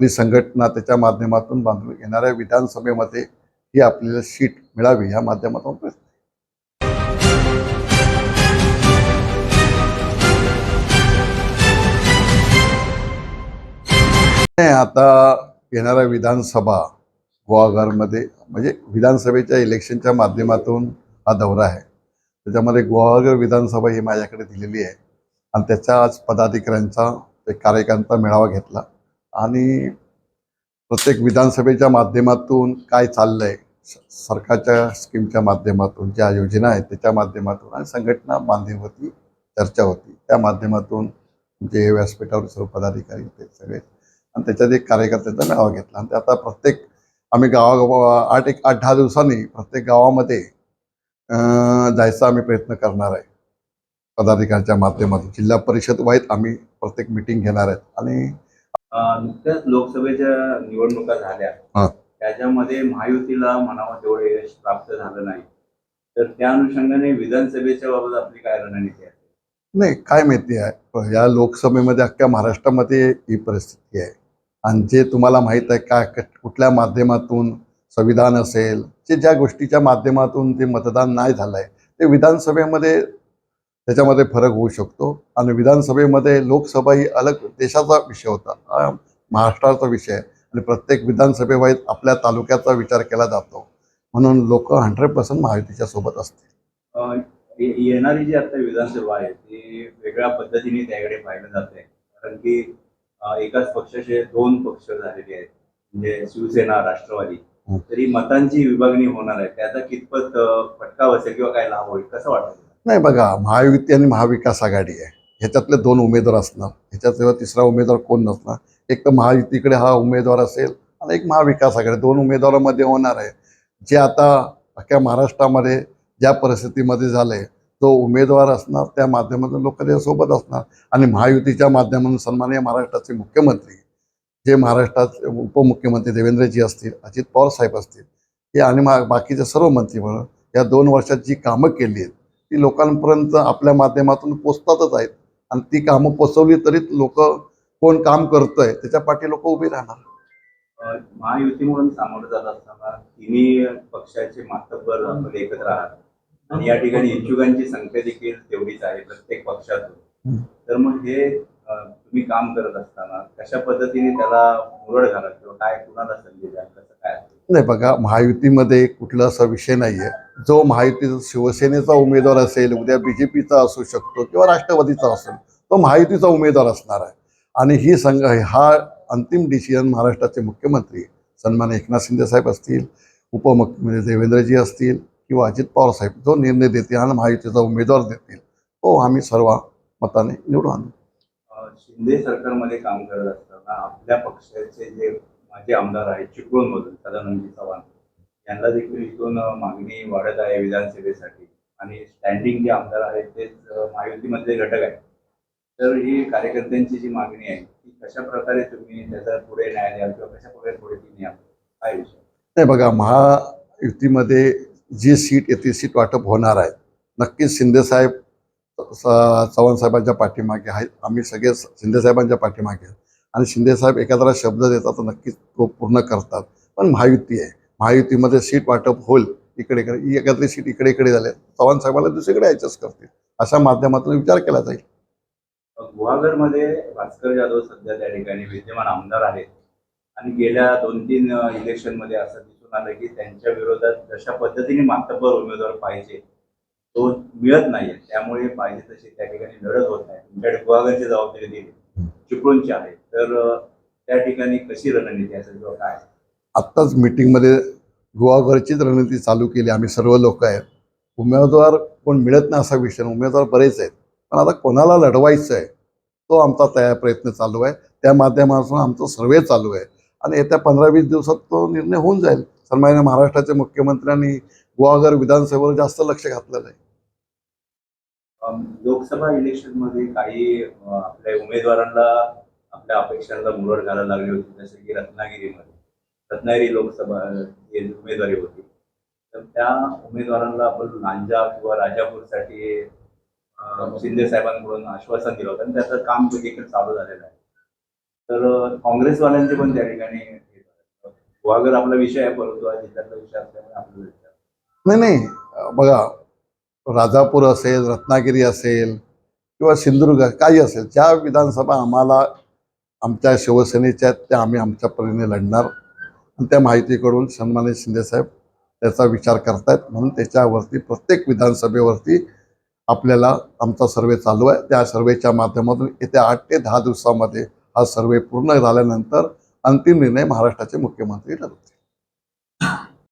आपली संघटना त्याच्या माध्यमातून बांधून येणाऱ्या विधानसभेमध्ये ही आपल्याला सीट मिळावी या माध्यमातून प्रयत्न नाही, आता येणाऱ्या विधानसभा गुहागरमध्ये म्हणजे विधानसभेच्या इलेक्शनच्या माध्यमातून हा दौरा आहे. त्याच्यामध्ये गुहागर विधानसभा ही माझ्याकडे दिलेली आहे. आणि त्याच्या आज पदाधिकाऱ्यांचा एक कार्यकर्ता मेळावा घेतला. आणि प्रत्येक विधानसभेच्या माध्यमातून काय चाललंय आहे सरकारच्या स्कीमच्या माध्यमातून ज्या योजना आहेत त्याच्या माध्यमातून आणि संघटना बांधीवरती चर्चा होती. त्या माध्यमातून जे व्यासपीठावर सर्व पदाधिकारी ते सगळे आणि त्याच्यात एक कार्यकर्त्याचा मेळावा घेतला. आणि आता प्रत्येक आम्ही गावागावा आठ एक आठ दहा दिवसांनी प्रत्येक गावामध्ये जायचा आम्ही प्रयत्न करणार आहे. पदाधिकाऱ्यांच्या माध्यमातून. जिल्हा परिषद वाईज आम्ही प्रत्येक मिटिंग घेणार आहेत. आणि नुकत्याच लोकसभेच्या निवडणुका झाल्या. त्याच्यामध्ये महायुतीला म्हणावं तेवढं यश प्राप्त झालं नाही. तर त्या अनुषंगाने विधानसभेच्या बाबत आपली काय रणनीती आहे? नाही काय माहिती आहे. या लोकसभेमध्ये अख्ख्या महाराष्ट्रामध्ये ही परिस्थिती आहे. आणि जे तुम्हाला माहीत आहे काय क- कुठल्या माध्यमातून संविधान असेल जे ज्या गोष्टीच्या माध्यमातून ते मतदान नाही झालं आहे ते विधानसभेमध्ये त्याच्यामध्ये फरक होऊ शकतो. आणि विधानसभेमध्ये लोकसभा ही अलग देशाचा विषय होता. महाराष्ट्राचा विषय आहे. आणि प्रत्येक विधानसभेवाईज आपल्या तालुक्याचा विचार केला जातो. म्हणून लोक हंड्रेड पर्सेंट महायुतीच्या सोबत असतील. येणारी जी आता विधानसभा आहे ती वेगळ्या पद्धतीने त्याकडे पाहिलं जात आहे कारण की एकाच पक्षाचे दोन पक्ष झालेले आहेत. म्हणजे शिवसेना राष्ट्रवादी. तरी मतांची विभागणी होणार आहे. त्याचा कितपत फटका बसेल किंवा काय लाभ होईल कसं वाटतं? नाही बघा महायुती आणि महाविकास आघाडी आहे. ह्याच्यातले दोन उमेदवार असणार. ह्याच्यात तिसरा उमेदवार कोण नसणार? एक तर महायुतीकडे हा उमेदवार असेल आणि एक महाविकास आघाडी. दोन उमेदवारामध्ये होणार आहे. जे आता अख्ख्या महाराष्ट्रामध्ये ज्या परिस्थितीमध्ये झालंय तो उमेदवार असणार त्या माध्यमातून लोक त्याच्यासोबत असणार. आणि महायुतीच्या माध्यमातून सन्माननीय महाराष्ट्राचे मुख्यमंत्री जे महाराष्ट्राचे उपमुख्यमंत्री देवेंद्रजी असतील अजित पवार साहेब असतील हे आणि मा बाकीचे सर्व मंत्रिमंडळ या दोन वर्षात जी कामं केली आहेत ती लोकांपर्यंत आपल्या माध्यमातून पोचतातच आहेत. आणि ती कामं पोचवली तरी लोक कोण काम करतंय त्याच्या पाठी लोक उभी राहणार. महायुती म्हणून सामोरं जात असताना तिन्ही पक्षाचे मातब्बर आपण एकत्र आहात. आणि या ठिकाणी इच्छुकांची संख्या देखील तेवढीच आहे प्रत्येक पक्षातून. तर मग हे तुम्ही काम करत असताना कशा पद्धतीने त्याला मुरड घालत किंवा काय कुणाला संधी द्या कसं काय? नाही बघा महायुतीमध्ये कुठला असा विषय नाहीये. जो महायुतीचा शिवसेनेचा उमेदवार असेल उद्या बीजेपीचा असू शकतो किंवा राष्ट्रवादीचा असेल तो महायुतीचा उमेदवार असणार आहे. आणि ही संघ हा अंतिम डिसिजन महाराष्ट्राचे मुख्यमंत्री सन्मान एकनाथ शिंदे साहेब असतील उपमुख्यमंत्री म्हणजे देवेंद्रजी असतील किंवा अजित पवार साहेब जो निर्णय देतील आणि महायुतीचा उमेदवार देतील तो आम्ही सर्व मताने निवडून आणू. शिंदे सरकारमध्ये काम करत असताना आपल्या पक्षाचे जे माजी आमदार आहेत चिपळूणमधून सदानंदजी चव्हाण. यांना देखील इथून मागणी वाढत आहे विधानसभेसाठी. आणि स्टँडिंग जे आमदार आहेत तेच महायुतीमधले घटक आहेत. तर ही कार्यकर्त्यांची जी मागणी आहे ती कशा प्रकारे तुम्ही त्याचा पुढे न्याय द्याल किंवा कशा प्रकारे पुढे ती न्याल काय विषय? नाही बघा महायुतीमध्ये जी सीट येते सीट वाटप होणार आहे नक्कीच शिंदेसाहेब चव्हाण साहेबांच्या पाठीमागे आहेत. आम्ही सगळे शिंदेसाहेबांच्या पाठीमागे आहेत. आणि शिंदेसाहेब एखादा शब्द देतात तर नक्कीच तो पूर्ण करतात. पण महायुती आहे. महायुतीमध्ये सीट वाटप होईल इकडे इकडे एखादी सीट इकडे इकडे झाले. चव्हाण साहेबाला दुसरीकडे ॲडजस्ट करतील. अशा माध्यमातून विचार केला जाईल. गुहागरमध्ये भास्कर जाधव सध्या त्या ठिकाणी विद्यमान आमदार आहेत. आणि गेल्या दोन तीन इलेक्शनमध्ये असं दिसून आलं की त्यांच्या विरोधात जशा पद्धतीने मातब्बर उमेदवार पाहिजे तो मिळत नाहीये. त्यामुळे पाहिजे तशी त्या ठिकाणी लढत होत नाही. तुमच्याकडे गुहागरची जबाबदारी दिली चिपळूणची आहे. तर त्या ठिकाणी कशी रणनीती असेल किंवा काय? आत्ताच मीटिंगमध्ये गुहागरचीच रणनीती चालू केली. आम्ही सर्व लोक आहेत. उमेदवार कोण मिळत नाही असा विषय नाही. उमेदवार बरेच आहेत. पण आता कोणाला लढवायचं आहे तो आमचा तयार प्रयत्न चालू आहे. त्या माध्यमातून आमचं सर्वे चालू आहे. आणि येत्या पंधरा वीस दिवसात तो निर्णय होऊन जाईल. सन्मान्य महाराष्ट्राचे मुख्यमंत्र्यांनी गुहागर विधानसभेवर जास्त लक्ष घातलेलं आहे लोकसभा इलेक्शनमध्ये काही आपल्या उमेदवारांना आपल्या अपेक्षांना मुरड घालायला लागली होती. जसं की रत्नागिरीमध्ये. रत्नागिरी लोकसभा उमेदवारी होती. तर त्या उमेदवारांना आपण लांजा किंवा राजापूरसाठी शिंदे साहेबांकडून आश्वासन दिलं होतं आणि त्याचं काम देखील चालू झालेलं आहे. तर काँग्रेसवाल्यांचे पण त्या ठिकाणी गुहागर आपला विषय आहे परंतु जिल्ह्यातला विषय असल्यामुळे आपल्याला विचार नाही नाही. बघा राजापूर असेल रत्नागिरी असेल किंवा सिंधुदुर्ग काही असेल ज्या विधानसभा आम्हाला आमच्या शिवसेनेच्या त्या आम्ही आमच्या परीने लढणार. त्या माहितीकडून सन्मानित शिंदेसाहेब त्याचा विचार करतायत? म्हणून त्याच्यावरती प्रत्येक विधानसभेवरती आपल्याला आमचा सर्वे चालू आहे. त्या सर्वेच्या माध्यमातून येत्या आठ ते दहा दिवसामध्ये हा सर्वे पूर्ण झाल्यानंतर अंतिम निर्णय महाराष्ट्राचे मुख्यमंत्री ठरवतील